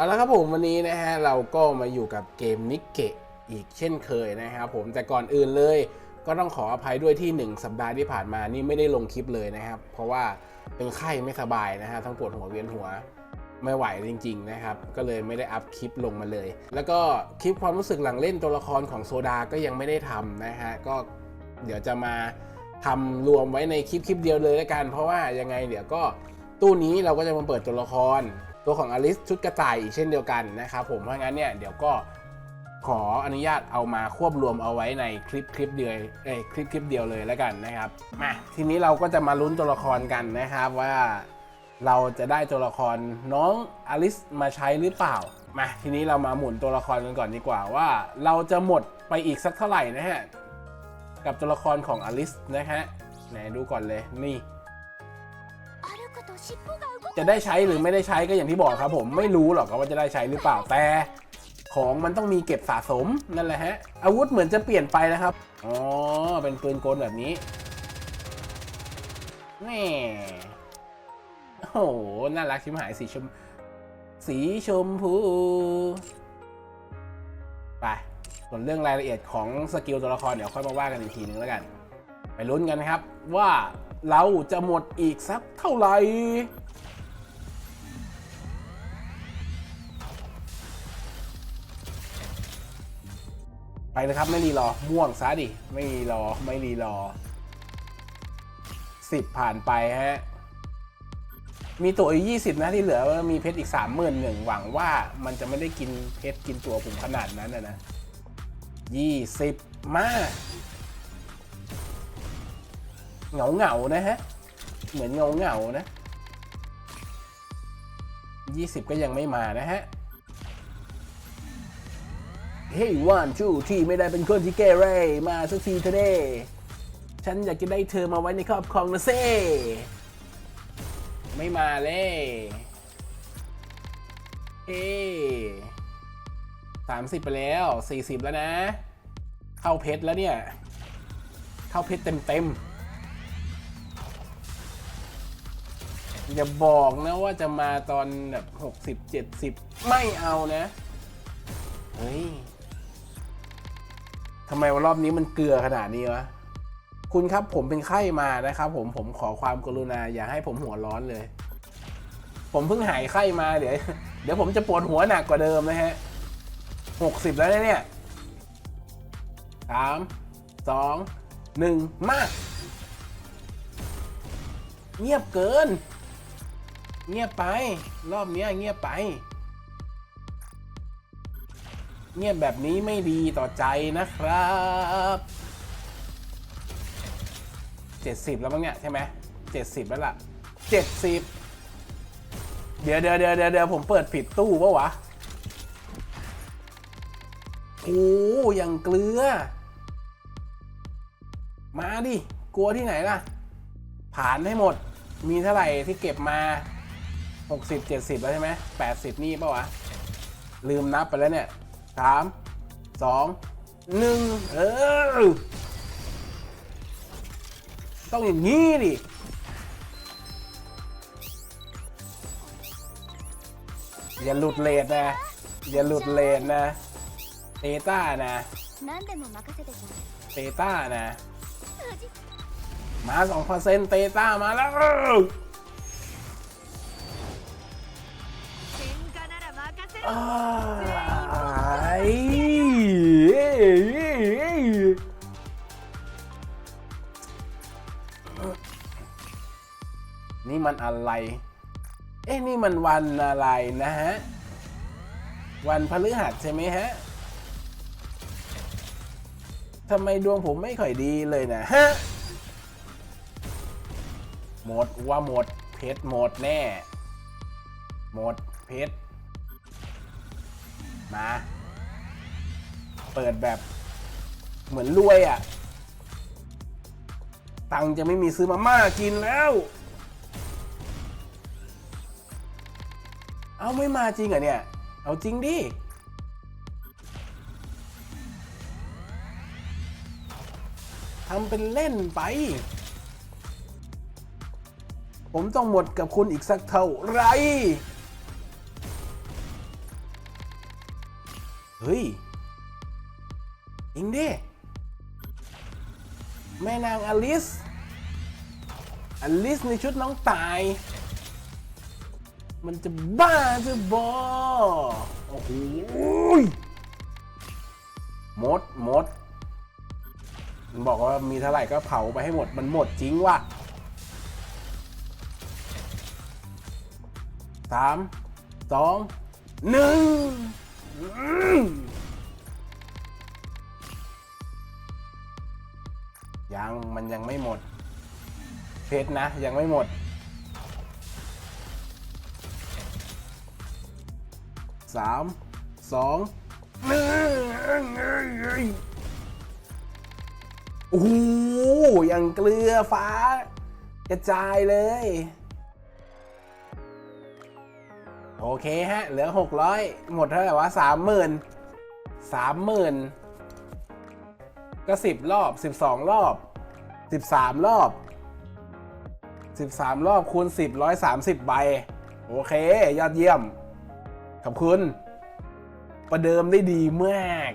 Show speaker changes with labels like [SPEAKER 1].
[SPEAKER 1] เอาละครับผมวันนี้นะฮะเราก็มาอยู่กับเกมนิกเกะอีกเช่นเคยนะครับผมแต่ก่อนอื่นเลย ก็ต้องขออภัยด้วยที่ 1 สัปดาห์ที่ผ่านมานี่ไม่ได้ลงคลิปเลยนะครับ เพราะว่าเป็นไข้ไม่สบายนะฮะทั้งปวดหัวเวียนหัวไม่ไหวจริง ๆ นะครับ ก็เลยไม่ได้อัพคลิปลงมาเลย แล้วก็คลิปความรู้สึกหลังเล่นตัวละครของโซดาก็ยังไม่ได้ทำนะฮะก็เดี๋ยวจะมาทำรวมไว้ในคลิปคลิปเดียวเลยแล้วกัน เพราะว่ายังไงเดี๋ยวก็ตู้นี้เราก็จะมาเปิดตัวละคร ตัวของอลิสชุดกระต่ายอีกเช่นเดียวกันนะครับผมเพราะงั้นเนี่ยเดี๋ยวก็ขออนุญาตเอามาควบรวมเอาไว้ในคลิปคลิปเดียวเอ้คลิปคลิปเดียวเลยแล้วกันนะครับมาทีนี้เราก็จะมาลุ้นตัวละครกันนะครับว่าเราจะได้ตัวละครน้องอลิสมาใช้หรือเปล่ามาทีนี้เรามาหมุนตัวละครกันก่อนดีกว่าว่า เราจะหมดไปอีกสักเท่าไหร่นะฮะกับตัวละครของอลิสนะฮะไหนดูก่อนเลยนี่ จะได้ใช้หรือไม่ได้ใช้ก็อย่างที่บอกครับผมไม่รู้หรอกว่าจะได้ใช้หรือเปล่าแต่ของมันต้องมีเก็บสะสมนั่นแหละฮะ อาวุธเหมือนจะเปลี่ยนไปนะครับ อ๋อ เป็นปืนกลแบบนี้แม่โอ้โห น่ารักชิมหายสีชม สีชมพู ไป ส่วนเรื่องรายละเอียดของสกิลตัวละคร เดี๋ยวค่อยมาว่ากันอีกทีนึงแล้วกัน ไปลุ้นกันนะครับว่าเราจะหมดอีกสักเท่าไหร่ ไปเลยครับ ไม่รีรอ ม่วงซะดิ ไม่รีรอ ไม่รีรอสิบผ่านไปฮะ มีตัวอีกยี่สิบนะที่เหลือมีเพชรอีกสามหมื่นหนึ่งหวังว่ามันจะไม่ได้กินเพชรกินตัวผมขนาดนั้นนะนะยี่สิบมาเหงาเหงานะฮะ เหมือนเงาเงานะยี่สิบก็ยังไม่มานะฮะ เฮ้ยวันชูที่ไม่ได้เป็นคนที่เกเรมาสักทีเถอะเด้ฉันอยากจะได้เธอมาไว้ในครอบครองนะเซ่ไม่มาเลยเฮ้สามสิบไปแล้วสี่สิบแล้วนะ เข้าเพชรแล้วเนี่ย เข้าเพชรเต็มเต็มอย่าบอกนะว่าจะมาตอนแบบหกสิบเจ็ดสิบไม่เอานะ เฮ้ย ทำไมวรอบนี้มันเกลือขนาดนี้วะ คุณครับผมเป็นไข้มานะครับผมผมขอความกรุณา อย่าให้ผมหัวร้อนเลย ผมเพิ่งหายไข้มาเดี๋ยวเดี๋ยวผมจะปวดหัวหนักกว่าเดิมนะฮะหกสิบแล้วเนี่ยสามสองหนึ่งมาเงียบเกิน เงียบไป รอบนี้เงียบไป เงียบแบบนี้ไม่ดีต่อใจนะครับเจ็ดสิบแล้วมั้งเนี่ยใช่ไหมเจ็ดสิบแล้วล่ะเจ็ดสิบเดี๋ยวเดี๋ยวเดี๋ยวเดี๋ยวเดี๋ยวผมเปิดผิดตู้ปะวะโอ้ยังเกลือ มาดิ กลัวที่ไหนล่ะ ผ่านให้หมด มีเท่าไหร่ที่เก็บมา 60 70 แล้วใช่ไหม80 นี่ปะวะ ลืมนับไปแล้วเนี่ย สามสองหนึ่งเออ ต้องอย่างนี้ดิอย่าหลุดเลนนะ อย่าหลุดเลนนะเตต้านะเตต้านะ มาสองเปอร์เซ็นต์เตต้ามาแล้วอ นี่มันอะไร เอ๊ะนี่มันวันอะไรนะฮะ วันพฤหัสใช่ไหมฮะทำไมดวงผมไม่ค่อยดีเลยนะฮะ หมดว่าหมด เพชรหมดแน่ หมดเพชร มา เปิดแบบเหมือนรวยอะ่ะ ตังจะไม่มีซื้อมาม่ากินแล้ว เอาไม่มาจริงเหรอเนี่ย เอาจริงดิ ทำเป็นเล่นไป ผมต้องหมดกับคุณอีกสักเท่าไหรเฮ้ยจริงดิ แม่นางอลิส อลิสในชุดน้องตาย มันจะบ้าจะบอโอ้โหหมดหมด มันบอกว่ามีเท่าไหร่ก็เผาไปให้หมด มันหมดจริงว่ะสามสองหนึ่งยังมันยังไม่หมด เพชรนะ ยังไม่หมด สามสองหนึ่งโอ้โหยังเกลือฟ้า กระจายเลย โอเคฮะ เหลือ 600 หมดเท่าไหร่วะสามหมื่นสามหมื่นก็10รอบ12รอบ13รอบ13รอบคูณ10 130ใบ โอเค ยอดเยี่ยม ขอบคุณ ประเดิมได้ดีมาก